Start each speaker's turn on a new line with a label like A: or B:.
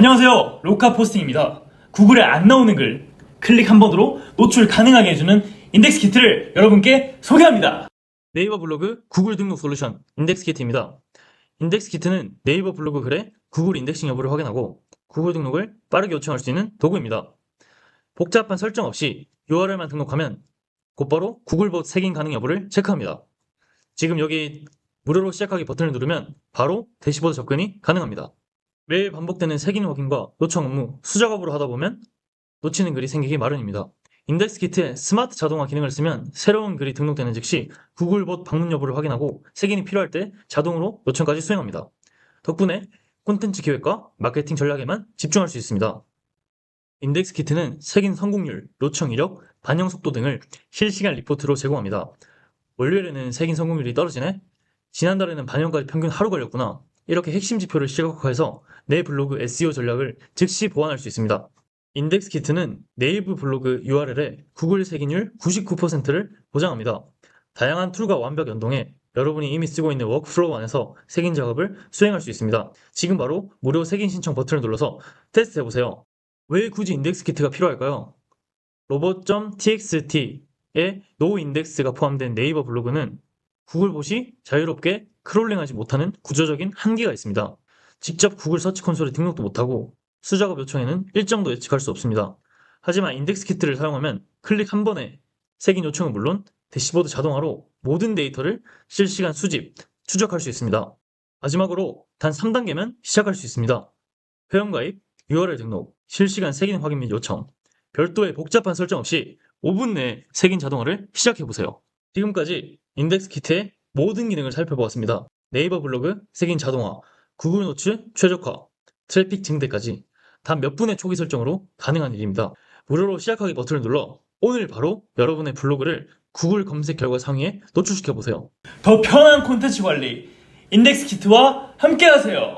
A: 안녕하세요. 로카 포스팅입니다. 구글에 안 나오는 글 클릭 한 번으로 노출 가능하게 해주는 인덱스 키트를 여러분께 소개합니다. 네이버 블로그 구글 등록 솔루션 인덱스 키트입니다. 인덱스 키트는 네이버 블로그 글에 구글 인덱싱 여부를 확인하고 구글 등록을 빠르게 요청할 수 있는 도구입니다. 복잡한 설정 없이 URL만 등록하면 곧바로 구글봇 색인 가능 여부를 체크합니다. 지금 여기 무료로 시작하기 버튼을 누르면 바로 대시보드 접근이 가능합니다. 매일 반복되는 색인 확인과 요청 업무, 수작업으로 하다 보면 놓치는 글이 생기기 마련입니다. 인덱스 키트에 스마트 자동화 기능을 쓰면 새로운 글이 등록되는 즉시 구글봇 방문 여부를 확인하고 색인이 필요할 때 자동으로 요청까지 수행합니다. 덕분에 콘텐츠 기획과 마케팅 전략에만 집중할 수 있습니다. 인덱스 키트는 색인 성공률, 요청 이력, 반영 속도 등을 실시간 리포트로 제공합니다. 월요일에는 색인 성공률이 떨어지네? 지난달에는 반영까지 평균 하루 걸렸구나. 이렇게 핵심 지표를 시각화해서 내 블로그 SEO 전략을 즉시 보완할 수 있습니다. 인덱스 키트는 네이버 블로그 URL에 구글 색인율 99%를 보장합니다. 다양한 툴과 완벽 연동해 여러분이 이미 쓰고 있는 워크플로우 안에서 색인 작업을 수행할 수 있습니다. 지금 바로 무료 색인 신청 버튼을 눌러서 테스트 해 보세요. 왜 굳이 인덱스 키트가 필요할까요? 로봇.txt에 노 인덱스가 포함된 네이버 블로그는 구글봇이 자유롭게 크롤링하지 못하는 구조적인 한계가 있습니다. 직접 구글 서치 콘솔에 등록도 못하고 수작업 요청에는 일정도 예측할 수 없습니다. 하지만 인덱스 키트를 사용하면 클릭 한 번에 색인 요청은 물론 대시보드 자동화로 모든 데이터를 실시간 수집, 추적할 수 있습니다. 마지막으로 단 3단계면 시작할 수 있습니다. 회원가입, URL 등록, 실시간 색인 확인 및 요청, 별도의 복잡한 설정 없이 5분 내에 색인 자동화를 시작해보세요. 지금까지 인덱스 키트의 모든 기능을 살펴보았습니다. 네이버 블로그 색인 자동화, 구글 노츠 최적화, 트래픽 증대까지 단 몇 분의 초기 설정으로 가능한 일입니다. 무료로 시작하기 버튼을 눌러 오늘 바로 여러분의 블로그를 구글 검색 결과 상위에 노출시켜 보세요. 더 편한 콘텐츠 관리, 인덱스 키트와 함께하세요.